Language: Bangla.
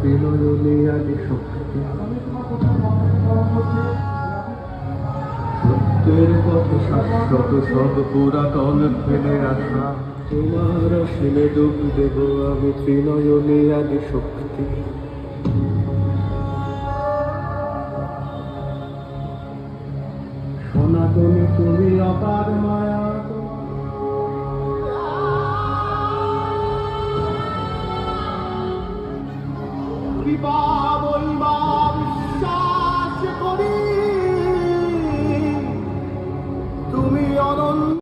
শক্তি সত্যের পথে শাশ্বত সব পুরাতন ফেলে আসা। তোমার আসিলে ডুব দেব আমি ত্রিনয়নে আদি শক্তি। সনাতনী তুমি অপার মায়া তুমি অনন্ত